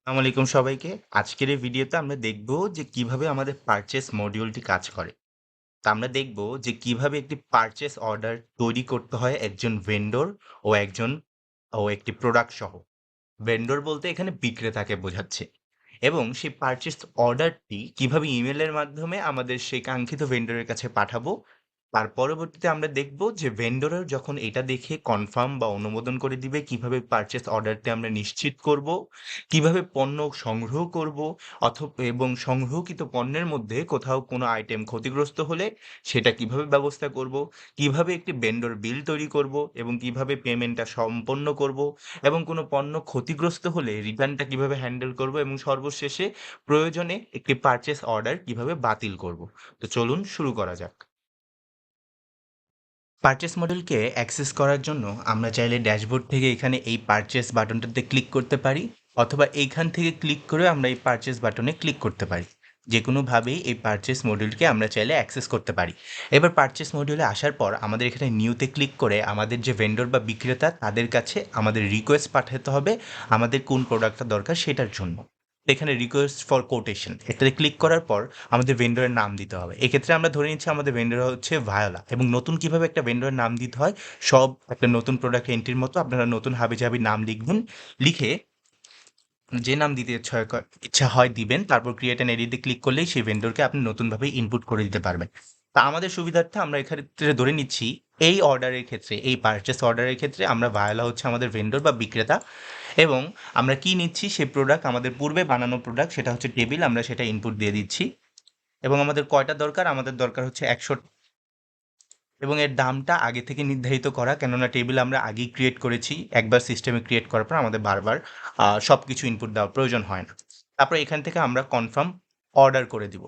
আসসালামু আলাইকুম সবাইকে। আজকের এই ভিডিওতে আমরা দেখব যে কীভাবে আমাদের পারচেজ মডিউলটি কাজ করে। তো আমরা দেখব যে কীভাবে একটি পারচেজ অর্ডার তৈরি করতে হয় একজন ভেন্ডর ও একজন, ও একটি প্রোডাক্ট সহ। ভেন্ডর বলতে এখানে বিক্রেতাকে বোঝাচ্ছে। এবং সেই পারচেজ অর্ডারটি কীভাবে ইমেলের মাধ্যমে আমাদের সেই কাঙ্ক্ষিত ভেন্ডরের কাছে পাঠাবো তার পরবর্তীতে আমরা দেখব যে ভেন্ডরের যখন এটা দেখে কনফার্ম বা অনুমোদন করে দিবে, কীভাবে পারচেজ অর্ডারটি আমরা নিশ্চিত করব, কীভাবে পণ্য সংগ্রহ করব অথবা এবং সংগ্রহকৃত পণ্যের মধ্যে কোথাও কোনো আইটেম ক্ষতিগ্রস্ত হলে সেটা কীভাবে ব্যবস্থা করব, কীভাবে একটি ভেন্ডর বিল তৈরি করব, এবং কীভাবে পেমেন্টটা সম্পন্ন করব, এবং কোনো পণ্য ক্ষতিগ্রস্ত হলে রিটার্নটা কীভাবে হ্যান্ডেল করব, এবং সর্বশেষে প্রয়োজনে একটি পারচেজ অর্ডার কীভাবে বাতিল করব। তো চলুন শুরু করা যাক। পারচেস মডেলকে অ্যাক্সেস করার জন্য আমরা চাইলে ড্যাশবোর্ড থেকে এখানে এই পারচেস বাটনটাতে ক্লিক করতে পারি, অথবা এইখান থেকে ক্লিক করে আমরা এই পারচেস বাটনে ক্লিক করতে পারি। যে কোনোভাবেই এই পারচেস মডিউলকে আমরা চাইলে অ্যাক্সেস করতে পারি। এবার পারচেস মডিউলে আসার পর আমাদের এখানে নিউতে ক্লিক করে আমাদের যে ভেন্ডর বা বিক্রেতা, তাদের কাছে আমাদের রিকোয়েস্ট পাঠাতে হবে আমাদের কোন প্রোডাক্টটা দরকার সেটার জন্য। এখানে রিকোয়েস্ট ফর কোটেশন এটাতে ক্লিক করার পর আমাদের ভেন্ডরের নাম দিতে হবে। এক্ষেত্রে আমরা ধরে নিচ্ছি আমাদের ভেন্ডর হচ্ছে ভায়োলা এবং নতুন কীভাবে একটা ভেন্ডরের নাম দিতে হয়, সব একটা নতুন প্রোডাক্ট এন্ট্রির মতো আপনারা নতুন হাবি জাবি নাম লিখবেন, লিখে যে নাম দিতে ইচ্ছা হয় ইচ্ছা হয় দিবেন, তারপর ক্রিয়েট অ্যান্ড এডিটে ক্লিক করলেই সেই ভেন্ডরকে আপনি নতুনভাবে ইনপুট করে দিতে পারবেন। তা আমাদের সুবিধার্থে আমরা এক্ষেত্রে ধরে নিচ্ছি এই অর্ডারের ক্ষেত্রে, এই পারচেস অর্ডারের ক্ষেত্রে আমরা ভায়োলা হচ্ছে আমাদের ভেন্ডর বা বিক্রেতা এবং আমরা কি নিচ্ছি সেই প্রোডাক্ট আমাদের পূর্বে বানানো প্রোডাক্ট সেটা হচ্ছে টেবিল আমরা সেটা ইনপুট দিয়ে দিচ্ছি। এবং আমাদের কয়টা দরকার? আমাদের দরকার হচ্ছে একশো এবং এর দামটা আগে থেকে নির্ধারিত করা, কেননা টেবিল আমরা আগেই ক্রিয়েট করেছি। একবার সিস্টেমে ক্রিয়েট করার পর আমাদের বারবার সব কিছু ইনপুট দেওয়ার প্রয়োজন হয় না। তারপর এখান থেকে আমরা কনফার্ম অর্ডার করে দিব।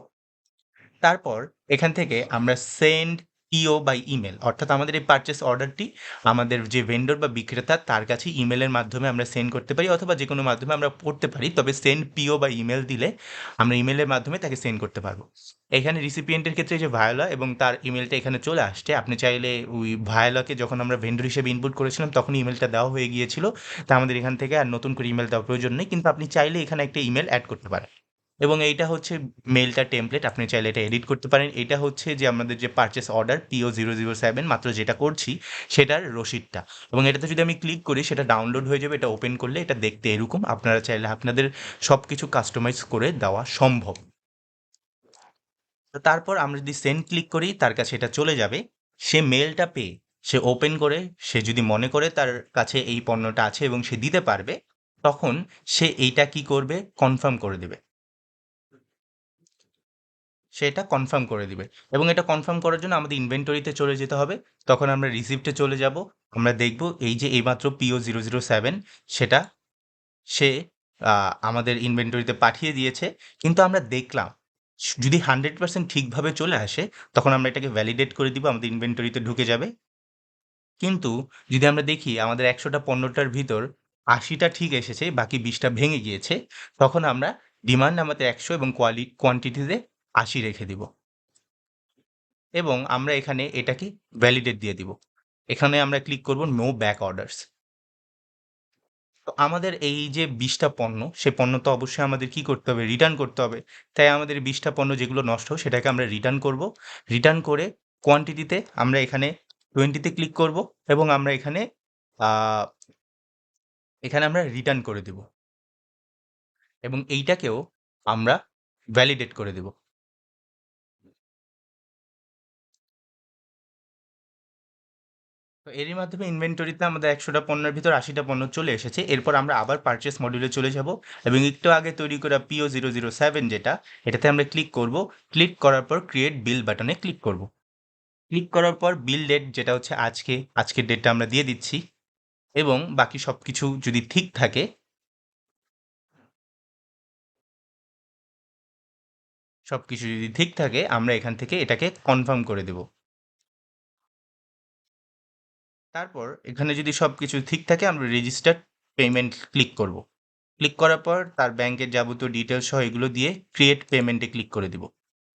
তারপর এখান থেকে আমরা সেন্ড পিও বাই ইমেল অর্থাৎ আমাদের এই পারচেস অর্ডারটি আমাদের যে ভেন্ডর বা বিক্রেতা, তার কাছে ইমেলের মাধ্যমে আমরা সেন্ড করতে পারি অথবা যে কোনো মাধ্যমে আমরা পড়তে পারি। তবে সেন্ড পিও বা ইমেল দিলে আমরা ইমেলের মাধ্যমে তাকে সেন্ড করতে পারব। এখানে রিসিপিয়েন্টের ক্ষেত্রে যে ভায়োলা এবং তার ইমেলটা এখানে চলে আসছে, আপনি চাইলে ওই ভায়োলাকে যখন আমরা ভেন্ডর হিসেবে ইনপুট করেছিলাম তখন ইমেলটা দেওয়া হয়ে গিয়েছিল। তা আমাদের এখান থেকে আর নতুন করে ইমেল দেওয়ার প্রয়োজন নেই, কিন্তু আপনি চাইলে এখানে একটা ইমেল অ্যাড করতে পারেন। এবং এইটা হচ্ছে মেলটা টেমপ্লেট আপনি চাইলে এটা এডিট করতে পারেন। এটা হচ্ছে যে আমাদের যে purchase order PO zero zero seven মাত্র যেটা করছি, সেটার রসিদটা। এবং এটাতে যদি আমি ক্লিক করি, সেটা ডাউনলোড হয়ে যাবে, এটা ওপেন করলে এটা দেখতে এরকম। আপনারা চাইলে আপনাদের সব কিছু কাস্টমাইজ করে দেওয়া সম্ভব। তো তারপর আমরা যদি সেন্ড ক্লিক করি, তার কাছে এটা চলে যাবে। সে মেলটা পেয়ে, সে ওপেন করে, সে যদি মনে করে তার কাছে এই পণ্যটা আছে এবং সে দিতে পারবে, তখন সে এইটা কি করবে? কনফার্ম করে দেবে। সে এটা কনফার্ম করে দিবে। এবং এটা কনফার্ম করার জন্য আমাদের ইনভেন্টরিতে চলে যেতে হবে। তখন আমরা রিসিপ্টে চলে যাব। আমরা দেখব এই যে এইমাত্র পিও জিরো জিরো সেভেন সেটা সে আমাদের ইনভেন্টরিতে পাঠিয়ে দিয়েছে। কিন্তু আমরা দেখলাম, যদি হান্ড্রেড পার্সেন্ট ঠিকভাবে চলে আসে, তখন আমরা এটাকে ভ্যালিডেট করে দিব, আমাদের ইনভেন্টরিতে ঢুকে যাবে। কিন্তু যদি আমরা দেখি আমাদের একশোটা পণ্যটার ভিতর আশিটা ঠিক এসেছে, বাকি বিশটা ভেঙে গিয়েছে, তখন আমরা ডিমান্ড আমাদের একশো এবং কোয়ালি কোয়ান্টিটিতে আশি রেখে দিব। এবং আমরা এখানে এটাকে ভ্যালিডেট দিয়ে দিব। এখানে আমরা ক্লিক করব নো ব্যাক অর্ডার্স তো আমাদের এই যে বিশটা পণ্য, সে পণ্য তো অবশ্যই আমাদের কি করতে হবে? রিটার্ন করতে হবে। তাই আমাদের বিশটা পণ্য যেগুলো নষ্ট সেটাকে আমরা রিটার্ন করব। রিটার্ন করে কোয়ান্টিটিতে আমরা এখানে টোয়েন্টিতে ক্লিক করব এবং আমরা এখানে এখানে আমরা রিটার্ন করে দেব। এবং এইটাকেও আমরা ভ্যালিডেট করে দেব। তো এরই মাধ্যমে ইনভেন্টরিতে আমাদের একশোটা পণ্যের ভিতর আশিটা পণ্য চলে এসেছে। এরপর আমরা আবার পারচেস মডিউলে চলে যাব এবং একটু আগে তৈরি করা পিও জিরো জিরো সেভেন যেটা, এটাতে আমরা ক্লিক করব। ক্লিক করার পর ক্রিয়েট বিল বাটনে ক্লিক করব। ক্লিক করার পর বিল ডেট যেটা হচ্ছে আজকে, আজকের ডেটটা আমরা দিয়ে দিচ্ছি এবং বাকি সব কিছু যদি ঠিক থাকে সব কিছু যদি ঠিক থাকে, আমরা এখান থেকে এটাকে কনফার্ম করে দেব। তারপর এখানে যদি সব কিছু ঠিক থাকে, আমরা রেজিস্টার পেমেন্ট ক্লিক করব। ক্লিক করার পর তার ব্যাংকের যাবতীয় ডিটেলস সহ এগুলো দিয়ে ক্রিয়েট পেমেন্টে ক্লিক করে দিব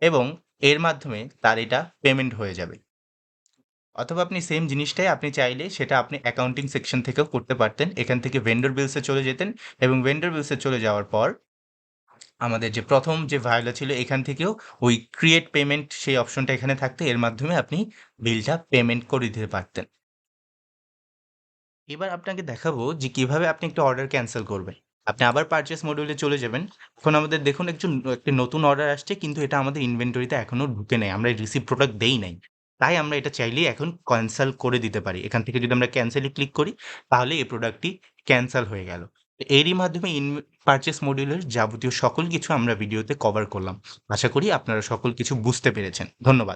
এবং এর মাধ্যমে তার এটা পেমেন্ট হয়ে যাবে। অথবা আপনি সেম জিনিসটাই আপনি চাইলে সেটা আপনি অ্যাকাউন্টিং সেকশন থেকেও করতে পারতেন। এখান থেকে ভেন্ডর বিলসে চলে যেতেন এবং ভেন্ডর বিলসে চলে যাওয়ার পর আমাদের যে প্রথম যে ভায়োলা ছিল, এখান থেকেও ওই ক্রিয়েট পেমেন্ট সেই অপশনটা এখানে থাকতো। এর মাধ্যমে আপনি বিলটা পেমেন্ট করে দিতে পারতেন। এবার আপনাকে দেখাবো যে কীভাবে আপনি একটা অর্ডার ক্যান্সেল করবেন। আপনি আবার পারচেস মডিউলে চলে যাবেন। এখন আমাদের দেখুন একজন, একটি নতুন অর্ডার আসছে, কিন্তু এটা আমাদের ইনভেন্টরিতে এখনও ঢুকে নেই। আমরা রিসিভ প্রোডাক্ট দেই নাই। তাই আমরা এটা চাইলেই এখন ক্যান্সেল করে দিতে পারি। এখান থেকে যদি আমরা ক্যান্সেলে ক্লিক করি, তাহলে এই প্রোডাক্টটি ক্যান্সেল হয়ে গেল। এরই মাধ্যমে ইন পারচেস মডিউলের যাবতীয় সকল কিছু আমরা ভিডিওতে কভার করলাম। আশা করি আপনারা সকল কিছু বুঝতে পেরেছেন। ধন্যবাদ।